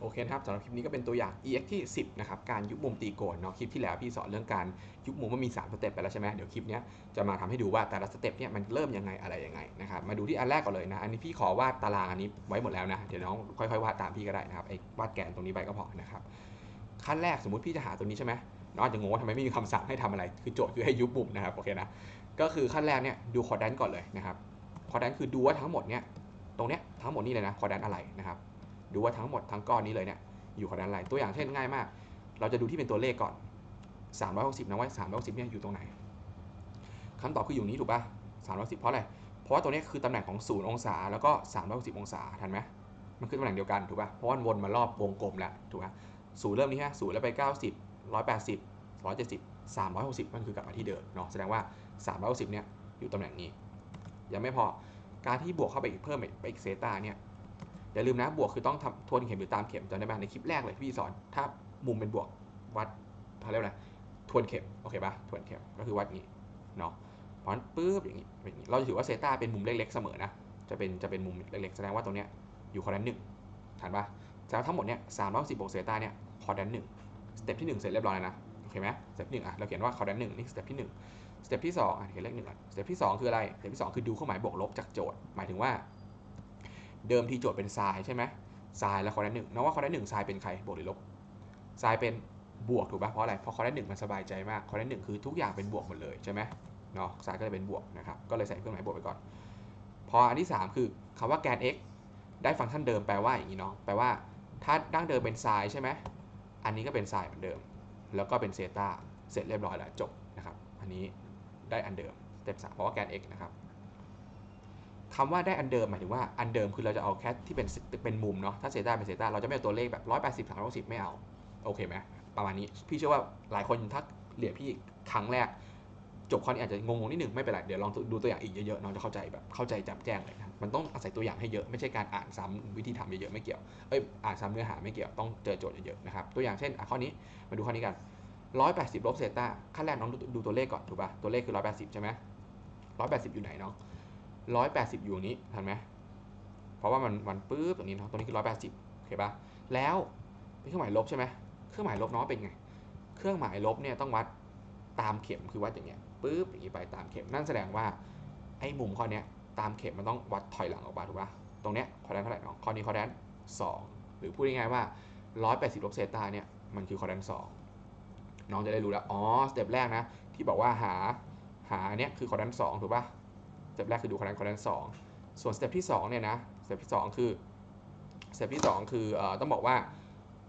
โอเคครับสำหรับคลิปนี้ก็เป็นตัวอย่าง ex ที่ 10 นะครับ การยุบมุมตีโกนเนาะคลิปที่แล้วพี่สอนเรื่องการยุบมุมว่ามี 3 สเต็ปไปแล้วใช่ไหมเดี๋ยวคลิปนี้จะมาทำให้ดูว่าแต่ละสเต็ปเนี่ยมันเริ่มยังไงอะไรยังไงนะครับมาดูที่อันแรกก่อนเลยนะ อันนี้พี่ขอวาดตารางอันนี้ไว้หมดแล้วนะ เดี๋ยวน้องค่อยๆวาดตามพี่ก็ได้นะครับไอ้วาดแกนตรงนี้ไปก็พอนะครับขั้นแรกสมมติพี่จะหาตัวนี้ใช่ไหมน้องอาจจะงงว่าทำไมไม่มีคำสั่งให้ทำอะไร คือโจทย์คือให้ยุบมุมนะครับโอเคนะก็คือขั้นแรกเนี่ยดูคอร์ดแดนก่อนเลยนะครับคอร์ดแดนคือดูว่าทั้งหมดเนี่ยตรงเนี้ยทั้งหมดนี่เลยนะคอร์ดแดนอะไรนะครับ ดูว่าทั้งหมดทั้งก้อนนี้เลยเนี่ยอยู่คอร์ดอะไรตัวอย่างเช่นง่ายมาก เราจะดูที่เป็นตัวเลขก่อน 360นะว่า360เนี่ยอยู่ตรงไหนคำตอบคืออยู่นี้ถูกป่ะ310เพราะอะไร เพราะว่าตัวนี้คือตำแหน่งของ0องศาแล้วก็ 360 องศาทันไหมมันคือตำแหน่งเดียวกันถูกป่ะเพราะว่าวนมารอบวงกลมแล้วถูกป่ะศูนย์เริ่มนี้ฮะศูนย์แล้วไป 90 180 170 360 มันคือกลับมาที่เดิมเนาะแสดงว่า 360เนี่ยอยู่ตำแหน่งนี้ ยังไม่พอการที่บวกเข้าไปอีกเพิ่มไปอีกเซตาเนี่ย อย่าลืมนะบวกคือต้องทำทวนเข็มหรือตามเข็มจำได้ไหมในคลิปแรกเลยที่พี่สอนถ้ามุมเป็นบวกวัดเขาเรียกอะไรทวนเข็มโอเคป่ะทวนเข็มก็คือวัดนี้เนาะเพราะฉะนั้นปุ๊บอย่างนี้อย่างนี้เราจะถือว่าเซต้าเป็นมุมเล็กๆเสมอนะจะเป็นจะเป็นมุมเล็กๆแสดงว่าตรงเนี้ยอยู่คอร์ดนหนึ่งทันป่ะแสดงว่าทั้งหมดเนี่ยสามร้อยสิบบวกเซต้าเนี่ยคอร์ดนหนึ่งสเต็ปที่หนึ่งเสร็จเรียบร้อยแล้วนะโอเคไหมสเต็ปหนึ่งอะเราเขียนว่าคอร์ดนหนึ่งนี่สเต็ปที่หนึ่งสเต็ปที่สองอะเขียนเลขหนึ่งก่อนสเต็ปที่สองคืออะไรสเต็ปที่สองคือดูเครื่องหมายบวกลบจากโจทย์ หมายถึงว่า เดิมทีโจทย์เป็นไซน์ใช่ไหมไซน์แล้วคอร์ดหนึ่งน้องว่าคอร์ดหนึ่งไซน์เป็นใครบวกหรือลบไซน์เป็นบวกถูกป่ะเพราะอะไรเพราะคอร์ดหนึ่งมันสบายใจมากคอร์ดหนึ่งคือทุกอย่างเป็นบวกหมดเลยใช่ไหมเนาะไซน์ก็เลยเป็นบวกนะครับก็เลยใส่เครื่องหมายบวกไปก่อน พออันที่ 3 คือคำว่าแกน x ได้ฟังก์ชันเดิมแปลว่าอย่างนี้เนาะแปลว่าถ้าดั้งเดิมเป็นไซน์ใช่ไหมอันนี้ก็เป็นไซน์เหมือนเดิม แล้วก็เป็นเซตาเสร็จเรียบร้อยแล้วจบนะครับอันนี้ได้อันเดิมสเต็ปสามเพราะว่าแกน x นะครับ คำว่าได้อันเดิมหมายถึงว่าอันเดิมคือเราจะเอาแค่ที่เป็นเป็นมุมเนาะถ้าเซต้าเป็นเซต้าเราจะไม่เอาตัวเลขแบบ 180 360 ไม่เอา โอเคไหมประมาณนี้พี่เชื่อว่าหลายคนถ้าเรียนพี่ครั้งแรก จบข้อนี้อาจจะงงๆนิดนึงไม่เป็นไรเดี๋ยวลองดูตัวอย่างอีกเยอะๆน้องจะเข้าใจแบบเข้าใจจำแจ้งเลยนะมันต้องอาศัยตัวอย่างให้เยอะไม่ใช่การอ่านซ้ำวิธีทำเยอะๆไม่เกี่ยวเอ้ยอ่านซ้ำเนื้อหาไม่เกี่ยวต้องเจอโจทย์เยอะๆนะครับตัวอย่างเช่นข้อนี้มาดูข้อนี้กัน180ลบเซต้าขั้นแรกน้องดูตัวเลขก่อนถูกป่ะตัวเลขคือ 180 ใช่ไหม180 อยู่ไหนน้อง 180อยู่นี้ทันไหมเพราะว่ามันมันปื๊บตรงนี้เนาะตรงนี้คือ180โอเคป่ะแล้วเป็นเครื่องหมายลบใช่ไหมเครื่องหมายลบน้อเป็นไง เครื่องหมายลบเนี่ยต้องวัดตามเข็มคือวัดอย่างเงี้ยปุ๊บอย่างนี้ไปตามเข็มนั่นแสดงว่าไอ้มุมข้อนี้ตามเข็มมันต้องวัดถอยหลังออกมาถูกป่ะตรงเนี้ยคอร์ดนเท่าไหร่น้องข้อนี้คอร์ดนสองหรือพูดง่ายๆว่า180ลบเซตาเนี่ยมันคือคอร์ดนสองน้องจะได้รู้แล้ว อ๋อ สเต็ปแรกนะ ที่บอกว่าหา หาเนี้ยคือคอร์ดนสองถูกป่ะ เต็ปแรกคือดูคอร์ดนคอร์ดนสองส่วนสเต็ปที่สองเนี่ยนะสเต็ปที่สองคือสเต็ปที่สองคือเอ่อต้องบอกว่า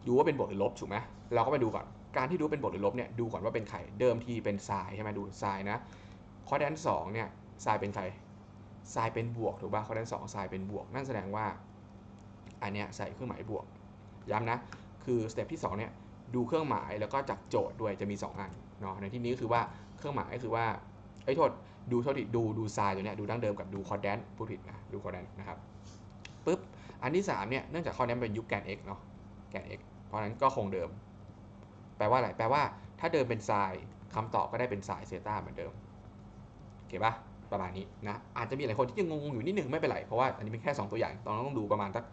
ดูว่าเป็นบวกหรือลบถูกไหมเราก็ไปดูก่อนการที่ดูเป็นบวกหรือลบเนี่ยดูก่อนว่าเป็นใครเดิมทีเป็นทรายใช่ไหมดูทรายนะข้อแดนสองเนี่ยทรายเป็นใครทรายเป็นบวกถูกป่ะข้อแดนสองทรายเป็นบวก นั่นแสดงว่าอันเนี้ยใส่เครื่องหมายบวกย้ำนะคือสเต็ปที่2เนี่ยดูเครื่องหมายแล้วก็จากโจทย์ด้วยจะมี 2 อันเนาะในที่นี้ก็คือว่าเครื่องหมายก็คือว่าไอ้โทษ ดูเท่าที่ดูดูทรายตัวเนี้ยดูดั้งเดิมกับดูคอร์ดแดนพูดผิดนะดูคอร์ดแดนนะครับปุ๊บอันที่3เนี่ยเนื่องจากข้อนี้เป็นยุคแกน x เนาะแกน x เพราะนั้นก็คงเดิม แปลว่าอะไรแปลว่าถ้าเดิมเป็นไซน์คำตอบก็ได้เป็นไซน์เซต้าเหมือนเดิมโอเคปะประมาณนี้นะอาจจะมีหลายคนที่ยังงงๆอยู่นิดนึงไม่เป็นไรเพราะว่าอันนี้เป็นแค่ 2 ตัวอย่างตอนน้องต้องดูประมาณทัก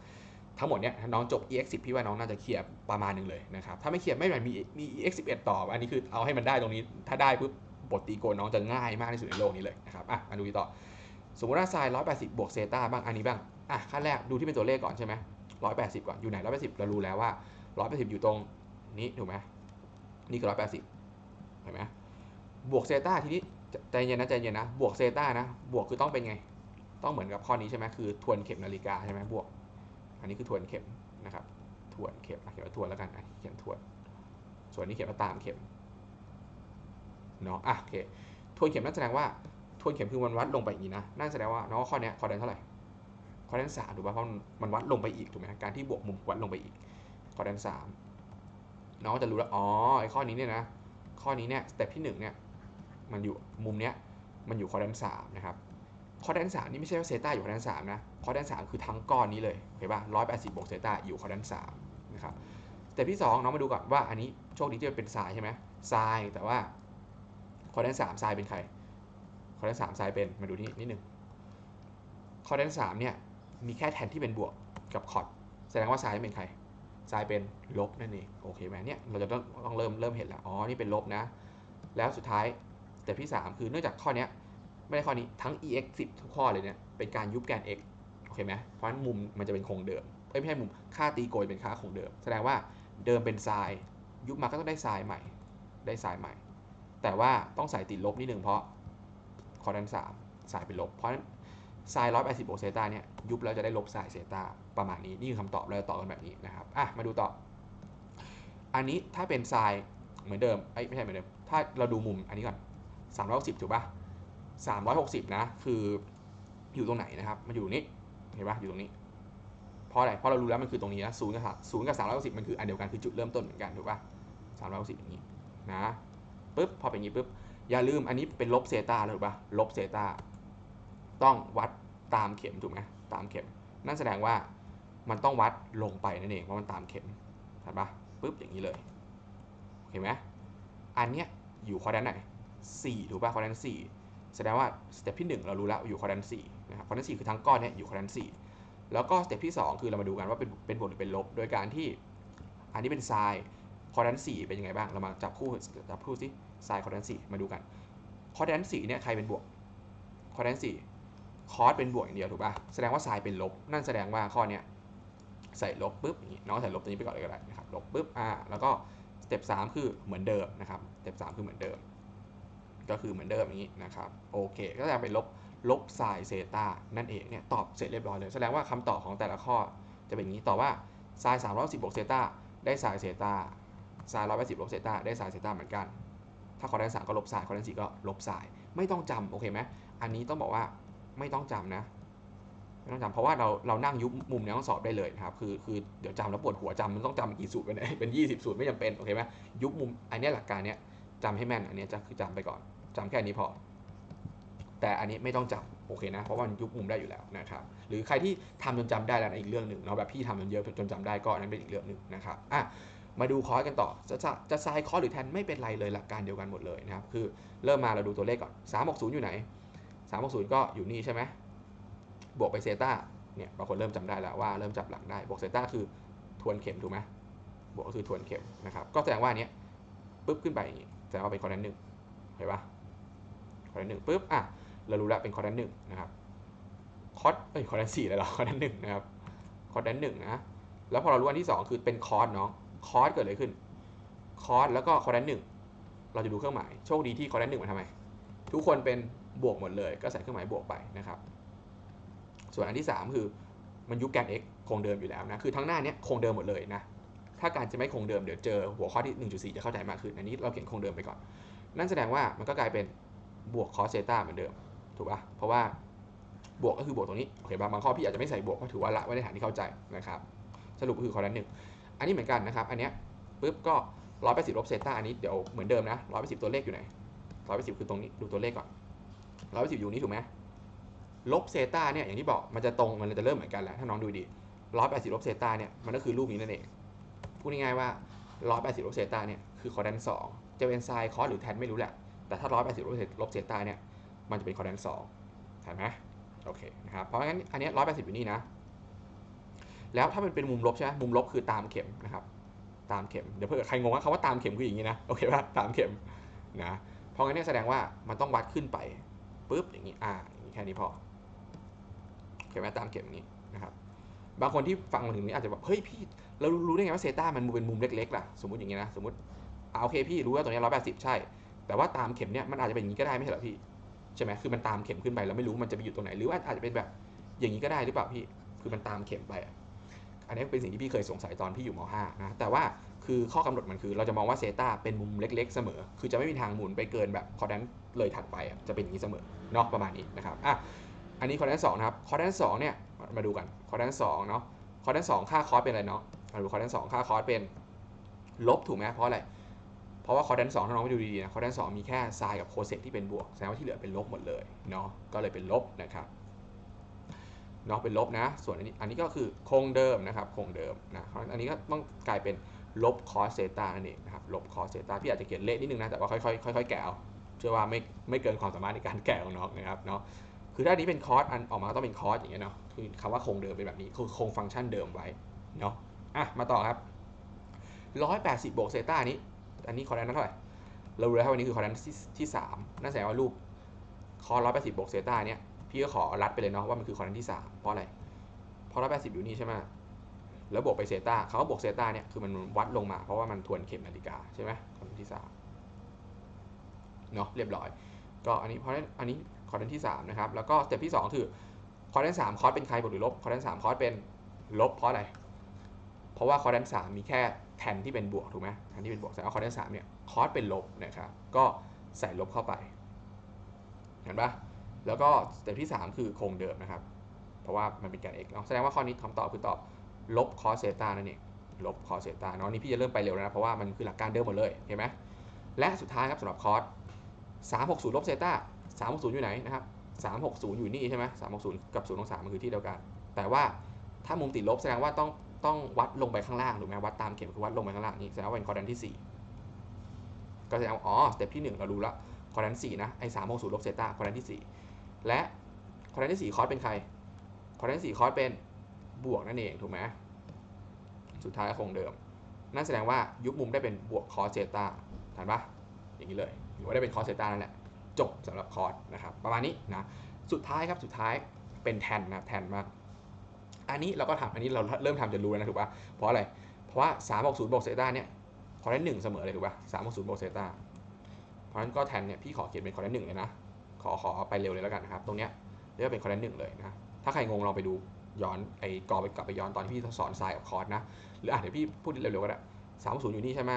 ทั้งหมดเนี้ยน้องจบ ex10 พี่ว่าน้องน่าจะเคลียร์ประมาณหนึ่งเลยนะครับถ้าไม่เคลียร์ไม่เป็นไรมีมี ex11 ต่ออันนี้คือเอาให้มันได้ตรงนี้ถ้าได้ปุ๊บ บทตีโกนน้องจะง่ายมากที่สุดในโลกนี้เลยนะครับอะมาดูต่อ สมมติว่าไซน์180บบวกเซตาบ้างอันนี้บ้างอะขั้นแรกดูที่เป็นตัวเลขก่อนใช่ไหม180ก่อนอยู่ไหน180เรารู้แล้วว่า180อยู่ตรงนี้ถูกไหมนี่คือร้อยแปดสิบเห็นไหมบวกเซตาทีนี้ใจเย็นนะใจเย็นนะบวกเซตานะบวกคือต้องเป็นไง ต้องเหมือนกับข้อนี้ใช่ไหมคือทวนเข็มนาฬิกาใช่ไหมบวก อันนี้คือทวนเข็มนะครับทวนเข็มเขียนว่าทวนแล้วกันเขียนทวน ส่วนนี้เขียนว่าตามเข็ม เนาะอะโอเคทวนเข็มนั่นแสดงว่าทวนเข็มคือมันวัดลงไปอย่างนี้นะนั่นแสดงว่าน้องข้อนี้ข้อแดนเท่าไหร่ข้อแดนสามถูกป่ะเพราะมันวัดลงไปอีกถูกไหมการที่บวกมุมวัดลงไปอีกข้อแดนสามน้องจะรู้แล้วอ๋อไอ้ข้อนี้เนี่ยนะข้อนี้เนี่ยสเต็ปที่1เนี่ยมันอยู่มุมเนี้ยมันอยู่คอร์ดนสามนะครับคอร์ดนสามนี่ไม่ใช่ว่าเซต้าอยู่คอร์ดนสามนะคอร์ดนสามคือทั้งก้อนนี้เลยเห็นป่ะร้อยแปดสิบบวกเซต้าอยู่คอร์ดนสามนะครับสเต็ปที่ 2 น้องมาดูก่อนว่าอันนี้โชคดีที่เป็นทรายใช่ไหมทรายแต่ว่า คอร์ดนสามทรายเป็นใครคอร์ดนสามทรายเป็นมาดูที่นิดนึงคอร์ดนสามเนี่ยมีแค่แทนที่เป็นบวกกับคอร์ดแสดงว่าทรายเป็นใครไซน์เป็นลบนั่นเองโอเคไหมเนี่ยเราจะต้องต้องเริ่มเริ่มเห็นแล้วอ๋อนี่เป็นลบนะ แล้วสุดท้ายแต่ที่ 3 คือเนื่องจากข้อนี้ไม่ได้ข้อนี้ทั้ง ex 10ทุกข้อเลยเนี่ยเป็นการยุบแกน x โอเคไหมเพราะฉะนั้นมุมมันจะเป็นคงเดิมเอ้ยไม่ใช่มุมค่าตีโกยเป็นค่าคงเดิม แสดงว่าเดิมเป็นไซน์ยุบมาก็ต้องได้ไซน์ใหม่ ได้ไซน์ใหม่ แต่ว่าต้องใส่ติดลบนิดนึงเพราะข้อด้านสามไซน์เป็นลบ เพราะนั้นไซน์ร้อยแปดสิบวกเซตาเนี่ยยุบแล้วจะได้ลบไซน์เซตาประมาณนี้ นี่คือคำตอบเราจะตอบกันแบบนี้นะครับอะมาดูต่อ อันนี้ถ้าเป็นไซน์เหมือนเดิมไอ้ไม่ใช่เหมือนเดิม ถ้าเราดูมุมอันนี้ก่อน360ถูกปะ่ะ360นะ คืออยู่ตรงไหนนะครับ มันอยู่ตรงนี้เห็นป่ะอยู่ตรงนี้เพราะอะไรเพราะเรารู้แล้วมันคือตรงนี้นะศูนย์กับศูนย์กับ360มันคืออันเดียวกันคือจุดเริ่มต้นเหมือนกันถูกป่ะ360อย่างนี้นะ ปึ๊บพอเป็นอย่างนี้ปึ๊บอย่าลืมอันนี้เป็นลบเซตาถูกป่ะลบเซตาต้องวัดตามเข็มถูกไหมตามเข็ม นั่นแสดงว่ามันต้องวัดลงไปนั่นเองเพราะมันตามเข็มเห็นปะปึ๊บอย่างนี้เลยเห็นไหมอันเนี้ยอยู่คอร์ดนไหน4ถูกปะคอร์ดน4แสดงว่าสเต็ปที่ 1 เรารู้แล้วอยู่คอร์ดน4นะครับคอร์ดน4คือทั้งก้อนเนี้ยอยู่คอร์ดน4แล้วก็สเต็ปที่ 2 คือเรามาดูกันว่าเป็นเป็นบวกหรือเป็นลบ โดยการที่อันนี้เป็นไซน์ คอร์ดน4เป็นยังไงบ้าง เรามาจับคู่จับคู่สิไซน์คอร์ดน4มาดูกัน คอร์ดน4เนี่ยใครเป็นบวก คอร์ดน4คอร์สเป็นบวกอย่างเดียวถูกป่ะ แสดงว่าไซน์เป็นลบ นั่นแสดงว่าข้อเนี้ยใส่ลบปุ๊บอย่างนี้น้องใส่ลบตัวนี้ไปก่อนเลยก็ได้นะครับ ลบปุ๊บ อ่า แล้วก็สเต็ป3คือเหมือนเดิมนะครับ สเต็ป3คือเหมือนเดิม ก็คือเหมือนเดิมอย่างนี้นะครับ โอเค ก็จะเป็นลบ ลบไซน์เซตานั่นเองเนี่ย ตอบเสร็จเรียบร้อยเลย แสดงว่าคำตอบของแต่ละข้อจะเป็นอย่างนี้ ตอบว่าไซน์สามร้อยสิบบวกเซตาได้ไซน์เซตา ไซน์ร้อยแปดสิบลบเซต้าได้ไซน์เซต้าเหมือนกัน ถ้าข้อด้านสามก็ลบไซน์ข้อด้านสี่ก็ลบไซน์ไม่ต้องจำโอเคไหมอันนี้ต้องบอกว่าไม่ต้องจำนะไม่ต้องจำเพราะว่าเราเรานั่งยุบมุมในห้องสอบได้เลยนะครับคือคือเดี๋ยวจำแล้วปวดหัวจำมันต้องจำกี่สูตรเป็นเป็นยี่สิบสูตรไม่จำเป็นโอเคไหมยุบมุมอันนี้หลักการเนี้ยจำให้แม่นอันนี้จะคือจำไปก่อนจำแค่นี้พอ แต่อันนี้ไม่ต้องจำโอเคนะ เพราะว่ามันยุบมุมได้อยู่แล้วนะครับหรือใครที่ทำจนจำได้แล้วอีกเรื่องหนึ่งเนาะแบบพี่ทำจนเยอะจนจำได้ก็อันนั้นเป็นอีกเรื่องหนึ่งนะครับอะ มาดูคอร์สกันต่อจะจะจะไซคอร์สหรือแทนไม่เป็นไรเลยหลักการเดียวกันหมดเลยนะครับ คือเริ่มมาเราดูตัวเลขก่อน 360 อยู่ไหน 360 ก็อยู่นี่ใช่ไหมบวกไปเซตาเนี่ยบางคนเริ่มจำได้แล้วว่าเริ่มจับหลักได้บวกเซตาคือทวนเข็มถูกไหมบวกก็คือทวนเข็มนะครับก็แสดงว่าอันเนี้ยปุ๊บขึ้นไปอย่างนี้แสดงว่าเป็นคอร์ดหนึ่งเห็นปะคอร์ดหนึ่งปุ๊บอะเรารู้แล้วเป็นคอร์ดหนึ่งนะครับคอร์ดเอ้ยคอร์ดสี่เลยเหรอคอร์ดหนึ่งนะครับคอร์ดหนึ่งนะแล้วพอเรารู้อันที่สองคือเป็นคอร์สเนาะ คอร์สเกิดอะไรขึ้นคอร์สแล้วก็คอร์ดหนึ่งเราจะดูเครื่องหมาย โชคดีที่คอร์ดหนึ่งมันทำไม ทุกคนเป็นบวกหมดเลย ก็ใส่เครื่องหมายบวกไปนะครับ ส่วนอันที่ 3 คือมันยุบแกน x คงเดิมอยู่แล้วนะ คือทั้งหน้าเนี้ยคงเดิมหมดเลยนะ ถ้าการจะไม่คงเดิมเดี๋ยวเจอหัวข้อที่ 1.4 จะเข้าใจมากขึ้น อันนี้เราเขียนคงเดิมไปก่อน นั่นแสดงว่ามันก็กลายเป็นบวกคอสเซต้าเหมือนเดิม ถูกปะเพราะว่าบวกก็คือบวกตรงนี้ โอเคบางบางข้อพี่อาจจะไม่ใส่บวกก็ถือว่าละไว้ในฐานที่เข้าใจนะครับ สรุปคือข้อนั้นหนึ่ง อันนี้เหมือนกันนะครับ อันเนี้ยปุ๊บก็ร้อยแปดสิบลบเซต้าอันนี้เดี๋ยวเหมือนเดิมนะร้อยแปดสิบตัวเลขอยู่ไหนร้อยแปดสิบคือตรงนี้ดูตัวเลขก่อนร้อยแปดสิบอยู่นี้ถูกไหมลบเซต้าเนี่ยอย่างที่บอกมันจะตรงมันจะเริ่มเหมือนกันแหละถ้าน้องดูดีร้อยแปดสิบลบเซต้าเนี่ยมันก็คือรูปนี้นั่นเองพูดง่ายๆว่าร้อยแปดสิบลบเซต้าเนี่ยคือคอร์ดนสองจะเป็นไซน์คอสหรือแทนไม่รู้แหละ แต่ถ้าร้อยแปดสิบลบเซต้าเนี่ยมันจะเป็นคอร์ดนสองเห็นไหมโอเคนะครับเพราะงั้นอันนี้ร้อยแปดสิบอยู่นี่นะ แล้วถ้ามันเป็นมุมลบใช่ไหมมุมลบคือตามเข็มนะครับ ตามเข็ม เดี๋ยวเผื่อใครงงว่าคำว่าตามเข็มคืออย่างนี้นะ โอเคป่ะ ตามเข็มนะ เพราะงั้นเนี่ยแสดงว่ามันต้องวัดขึ้นไปปุ๊บอย่างนี้ อ่าอย่างนี้แค่นี้พอเขียนไว้ตามเข็มนี้นะครับ บางคนที่ฟังมาถึงนี้อาจจะแบบ เฮ้ยพี่ เรารู้ได้ไงว่าเซตามันเป็นมุมเล็กๆล่ะ สมมติอย่างนี้นะ สมมติอ่าโอเคพี่รู้ว่าตัวนี้ร้อยแปดสิบใช่ แต่ว่าตามเข็มเนี่ยมันอาจจะเป็นอย่างนี้ก็ได้ไม่ใช่หรอพี่ ใช่ไหมคือมันตามเข็มขึ้นไปแล้วไม่รู้มันจะไปอยู่ตรงไหน หรือว่าอาจจะเป็นแบบอย่างนี้ก็ได้หรือเปล่าพี่ คือมันตามเข็มไป อันนี้เป็นสิ่งที่พี่เคยสงสัยตอนพี่อยู่ม .5 นะ แต่ว่าคือข้อกำหนดมันคือ เราจะมองว่าเซตาเป็นมุมเล็ก ๆ เสมอ คือจะไม่มีทางหมุนไปเกินแบบคอร์ดนเลยถัดไปจะเป็นอย่างนี้เสมอเนาะประมาณนี้นะครับอะอันนี้คอร์ดนสองนะครับคอร์ดนสองเนี่ยมาดูกันคอร์ดนสองเนาะคอร์ดนสองค่าคอร์สเป็นอะไรเนาะมาดูคอร์ดนสองค่าคอร์สเป็นลบถูกไหมเพราะอะไรเพราะว่าคอร์ดนสองถ้าน้องไปดูดีๆนะคอร์ดนสองมีแค่ไซน์กับโคเซกที่เป็นบวกแสดงว่าที่เหลือเป็นลบหมดเลยเนาะก็เลยเป็นลบนะครับ เนาะเป็นลบนะ ส่วนอันนี้อันนี้ก็คือคงเดิมนะครับคงเดิมนะอันนี้ก็ต้องกลายเป็นลบคอสเซตานั่นเองนะครับลบคอสเซตาพี่อาจจะเขียนเละนิดนึงนะแต่ว่าค่อยๆค่อยๆแกะเอาเชื่อว่าไม่ไม่เกินความสามารถในการแกะของน้องนะครับเนาะคือถ้าอันนี้เป็นคอร์สอันออกมาก็ต้องเป็นคอร์สอย่างเงี้ยเนาะคือคำว่าคงเดิมเป็นแบบนี้คือคงฟังก์ชันเดิมไว้เนาะอะมาต่อครับ180บวกเซต้านี้ อันนี้คอร์ดนั้นเท่าไหร่เรารู้แล้วว่าวันนี้คือคอร์ดนั้นที่ที่สามนั่นแสดงว่ารูปคอร์180บวกเซต้าเนี่ย พี่ก็ขอรัดไปเลยเนาะว่ามันคือคอร์ดนั้นที่ 3 เพราะอะไร เพราะ180อยู่นี่ใช่ไหมแล้วบวกไปเซต้าเขาบวกเซต้าเนี่ยคือมันวัดลงมาเพราะว่ามันทวนเข็มนาฬิกาใช่ไหมคอร์ดนั้นที่3เนาะเรียบร้อย ก็อันนี้เพราะนั้นอันนี้คอร์ดนั้นที่3นะครับแล้วก็สเต็ปที่ 2 คือคอร์ดนั้น3คอร์ดเป็นใครบวกหรือลบคอร์ดนั้น3คอร์ดเป็นลบเพราะอะไร เพราะว่าคอร์ดนั้น3มีแค่แทนที่เป็นบวกถูกไหมแทนที่เป็นบวกแสดงว่าคอร์ดนั้น3เนี่ยคอร์ดเป็นลบนะครับก็ใส่ลบเข้าไปเห็นปะ แล้วก็สเต็ปที่ 3 คือคงเดิมนะครับ เพราะว่ามันเป็นแกน x เนาะแสดงว่าข้อนี้คำตอบคือตอบลบคอสเซตานั่นเองลบคอสเซตาเนาะนี่พี่จะเริ่มไปเร็วแล้วนะเพราะว่ามันคือหลักการเดิมหมดเลยเห็นไหมและสุดท้ายครับสำหรับคอส360ลบเซตา360 อยู่ไหนนะครับ360 อยู่นี่ใช่ไหม360 กับ0องศามันคือที่เดียวกัน แต่ว่าถ้ามุมติดลบแสดงว่าต้องต้องวัดลงไปข้างล่างถูกไหมวัดตามเข็มคือวัดลงไปข้างล่างนี่แสดงว่าเป็นคอร์ดันที่ 4 ก็แสดงว่าอ๋อสเต็ปที่ 1 เรารู้ล้วคอร์ดัน4นะไอ้360ลบเซตาคอร์ดันที่4 และคอร์ดันที่4คอร์สเป็นใครคอร์ดันที่4คอร์สเป็นบวกนั่นเองถูกไหมสุดท้ายก็คงเดิม นั่นแสดงว่ายุบมุมได้เป็นบวกคอสเซต้าทันปะอย่างนี้เลยหรือว่าได้เป็นคอสเซต้านั่นแหละจบสำหรับคอร์สนะครับประมาณนี้นะสุดท้ายครับสุดท้ายเป็นแทนนะแทนมากอันนี้เราก็ทำอันนี้เราเริ่มทำจนรู้แล้วนะถูกป่ะเพราะอะไรเพราะว่า3 6 0บวกเซต้าเนี่ยคอร์ดหนึ่งเสมอเลยถูกป่ะ3 6 0บวกเซต้าเพราะฉะนั้นก็แทนเนี่ยพี่ขอเขียนเป็นคอร์ดหนึ่งเลยนะ ขอขอไปเร็วเลยแล้วกันนะครับ ตรงเนี้ยเรียกว่าเป็นคอร์ดหนึ่งเลยนะถ้าใครงงลองไปดูย้อนไอ้กอไปกลับไปย้อนตอนที่พี่สอนไซน์กับคอร์สนะหรืออะเดี๋ยวพี่พูดเร็วๆก็ได้สามศูนย์อยู่นี่ใช่ไหม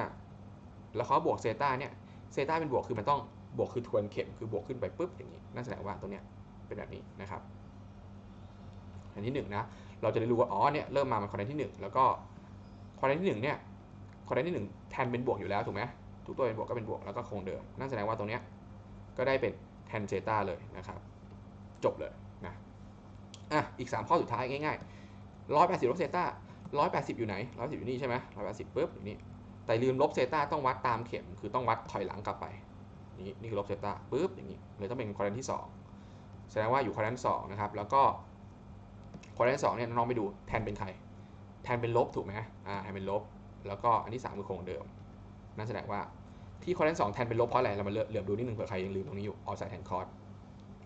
แล้วเขาบวกเซต้าเนี่ยเซต้าเป็นบวกคือมันต้องบวกคือทวนเข็มคือบวกขึ้นไปปุ๊บอย่างนี้นั่นแสดงว่าตัวเนี้ยเป็นแบบนี้นะครับอันที่หนึ่งนะเราจะได้รู้ว่าอ๋อเนี่ยเริ่มมามันคอร์ดที่หนึ่งแล้วก็คอร์ดที่หนึ่งเนี่ยคอร์ดที่หนึ่งแทนเป็นบวกอยู่แล้วถูกไหมทุกตัวเป็นบวกก็เป็นบวกแล้วก็คงเดิมนั่นแสดงว่าตรงเนี้ยก็ได้เป็น แทนเซต้าเลยนะครับจบเลยนะอะอีก 3 ข้อสุดท้ายง่ายๆร้อยแปดสิบลบเซต้าร้อยแปดสิบอยู่ไหนร้อยสิบอยู่นี่ใช่ไหมร้อยแปดสิบปุ๊บอยู่นี่แต่ลืมลบเซต้าต้องวัดตามเข็มคือต้องวัดถอยหลังกลับไปนี่นี่คือลบเซต้าปุ๊บอย่างนี้เลยต้องเป็นควอร์ดที่ 2 แสดงว่าอยู่ควอร์ดที่สองนะครับแล้วก็ควอร์ดที่สองเนี่ยน้องๆไปดูแทนเป็นใคร แทนเป็นลบถูกไหมอ่าแทนเป็นลบ แล้วก็อันที่ 3 คือคงเดิมนั่นแสดงว่า ที่คอร์ดที่สองแทนเป็นลบเพราะอะไร เรามาเหลือบดูนิดนึงเผื่อใครยังลืมตรงนี้อยู่เอาใส่แทนคอร์ด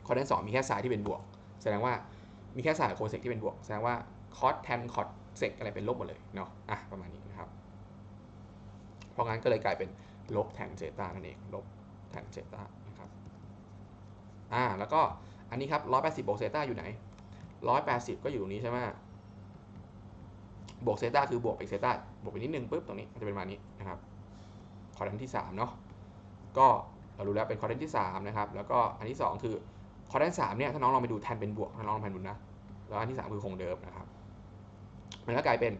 คอร์ดที่สองมีแค่สายที่เป็นบวก แสดงว่ามีแค่สายโคเซกที่เป็นบวก แสดงว่าคอร์ดแทนคอร์ดเซกอะไรเป็นลบหมดเลยเนาะอะประมาณนี้นะครับ เพราะงั้นก็เลยกลายเป็นลบแทนเซต้านั่นเองลบแทนเซต้านะครับอ่าแล้วก็อันนี้ครับ180บวกเซต้าอยู่ไหน 180 ก็อยู่ตรงนี้ใช่ไหมบวกเซต้าคือบวกไปเซต้าบวกไปนิดนึงปุ๊บตรงนี้มันจะเป็นประมาณนี้นะครับ คอร์ดที่3เนาะก็เรารู้แล้วเป็นคอร์ดที่3นะครับแล้วก็อันที่ 2 คือคอร์ดที่3เนี่ยถ้าน้องลองไปดูแทนเป็นบวกถ้าน้องลองแทนบุญนะแล้วอันที่ 3 คือคงเดิมนะครับมันก็กลายเป็น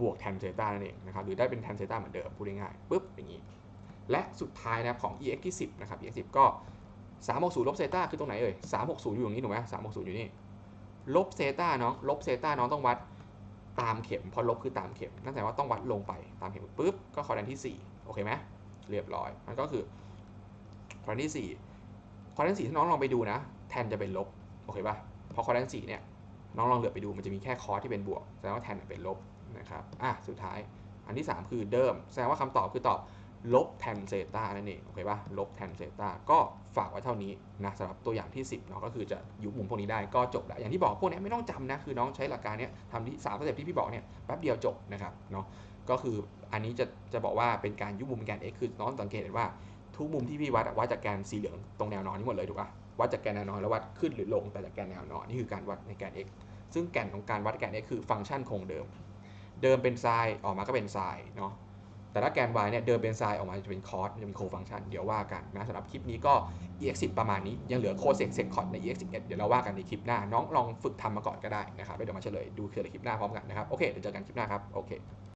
บวกแทนเซต้านั่นเองนะครับหรือได้เป็นแทนเซต้าเหมือนเดิมพูดง่ายๆปุ๊บอย่างนี้ และสุดท้ายนะครับของ ex ที่10นะครับ ex 10ก็360ลบเซต้าคือตรงไหนเอ่ย360 อยู่ตรงนี้ถูกไหม360 อยู่นี่ลบเซต้าน้องลบเซต้าน้องต้องวัดตามเข็มเพราะลบคือตามเข็มนั่นแสดงว่าต้องวัดลงไปตามเข็มปุ๊บก็คอร์ดที่ 4 โอเคไหม เรียบร้อย มันก็คือควอร์ดที่4คอร์ดที่4ถ้าน้องลองไปดูนะ แทนจะเป็นลบ โอเคป่ะเพราะคอร์ดที่4เนี่ย น้องลองเหลือไปดู มันจะมีแค่คอสที่เป็นบวก แสดงว่าแทนเป็นลบนะครับ อะ สุดท้าย อันที่ 3 คือเดิม แสดงว่าคำตอบคือตอบลบแทนเซต้านั่นเอง โอเคป่ะ ลบแทนเซต้าก็ฝากไว้เท่านี้นะสำหรับตัวอย่างที่ 10เนาะก็คือจะยุบมุมพวกนี้ได้ก็จบแล้ว อย่างที่บอกพวกนี้ไม่ต้องจำนะ คือน้องใช้หลักการเนี้ยทำที่3สเต็ปที่พี่บอกเนี่ยแป๊บเดียวจบนะครับเนาะ ก็คืออันนี้จะจะบอกว่าเป็นการยุบมุมแกน x คือน้องสังเกตเห็นว่าทุกมุมที่พี่วัดวัดจากแกนสีเหลืองตรงแนวนอนนี้หมดเลยถูกป่ะวัดจากแกนแนวนอนแล้ววัดขึ้นหรือลงแต่จากแกนแนวนอนนี่คือการวัดในแกน x ซึ่งแกนของการวัดแกน x คือฟังก์ชันคงเดิม เดิมเป็นไซน์ออกมาก็เป็นไซน์เนาะแต่ถ้าแกน y เนี่ยเดิมเป็นไซน์ออกมาจะเป็นคอสจะเป็นโคฟังก์ชันเดี๋ยวว่ากันนะสำหรับคลิปนี้ก็ ex 10ประมาณนี้ยังเหลือโคเซกเซกคอร์ดใน ex 11เดี๋ยวเราว่ากันในคลิปหน้าน้องลองฝึกทำมาก่อนก็ได้นะครับแล้วเดี๋ยวมาเฉลยดูเฉลยคลิปหน้าพร้อมกันนะครับโอเคเดี๋ยวเจอกันคลิปหน้าครับโอเค